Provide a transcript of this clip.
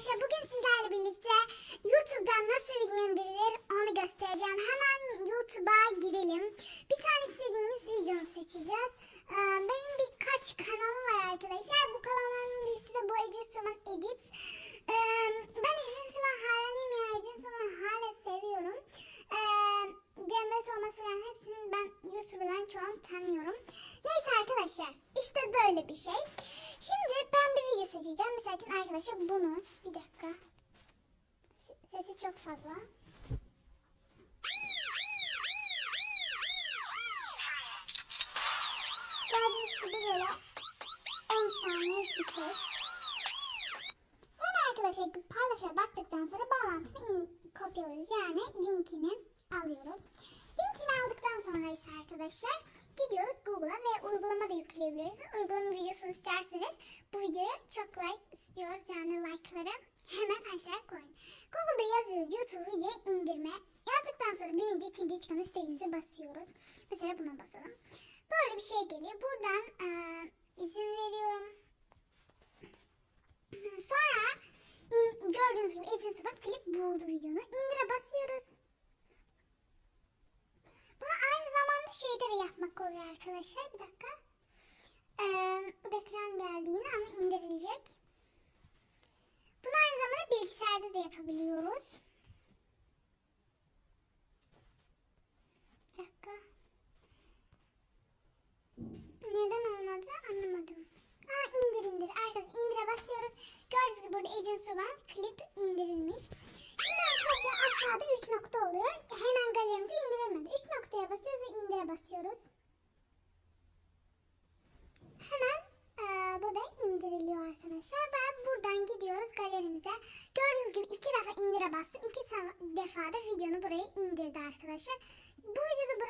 arkadaşlar bugün sizlerle birlikte YouTube'dan nasıl video indirilir onu göstereceğim. Hemen YouTube'a girelim. Bir tane istediğimiz videonu seçeceğiz. Ee, benim birkaç kanalım var arkadaşlar. Bu kanalların birisi de bu Ece Suman Edit. Ee, ben Ece Suman hayranıyım ya. Ece Suman hala seviyorum. Ee, Cemre Solmaz falan hepsini ben YouTuber'dan çoğunu tanıyorum. Neyse arkadaşlar işte böyle bir şey. Şimdi ben seçeceğim. Mesela için arkadaşlar bunu. Bir dakika. Sesi çok fazla. Gördüğünüz gibi böyle 10 saniye bir şey. Sonra arkadaşlar paylaşa bastıktan sonra bağlantını kopyalıyoruz. Yani linkini alıyoruz. Linkini aldıktan sonra ise arkadaşlar gidiyoruz Google'a ve uygulama da yükleyebilirsiniz. Uygulama videosunu isterseniz bu videoya çok like istiyoruz. Yani like'ları hemen aşağı koyun. Google'da yazıyoruz YouTube video indirme. Yazdıktan sonra birinci, ikinci çıkan istediğimize basıyoruz. Mesela buna basalım. Böyle bir şey geliyor. Buradan eee, izin veriyorum. Sonra in- gördüğünüz gibi Edit bak buldu videonu. İndire basıyoruz. Bunu aynı zamanda şeyde de yapmak oluyor arkadaşlar. Bir dakika. Ee, reklam geldi yine ama indirilecek. Bunu aynı zamanda bilgisayarda da yapabiliyoruz. Bir dakika. Neden olmadı anlamadım. Ha indir indir. Arkadaşlar indire basıyoruz. Gördüğünüz gibi burada Agent Suban klip indirilmiş. Aşağıda 3 nokta oluyor. Hemen galerimizi indirilmedi. 3 noktaya basıyoruz ve indire basıyoruz. Hemen eee, bu da indiriliyor arkadaşlar. Ben buradan gidiyoruz galerimize. Gördüğünüz gibi iki defa indire bastım. İki sa- defa da videonu buraya indirdi arkadaşlar. Bu videoda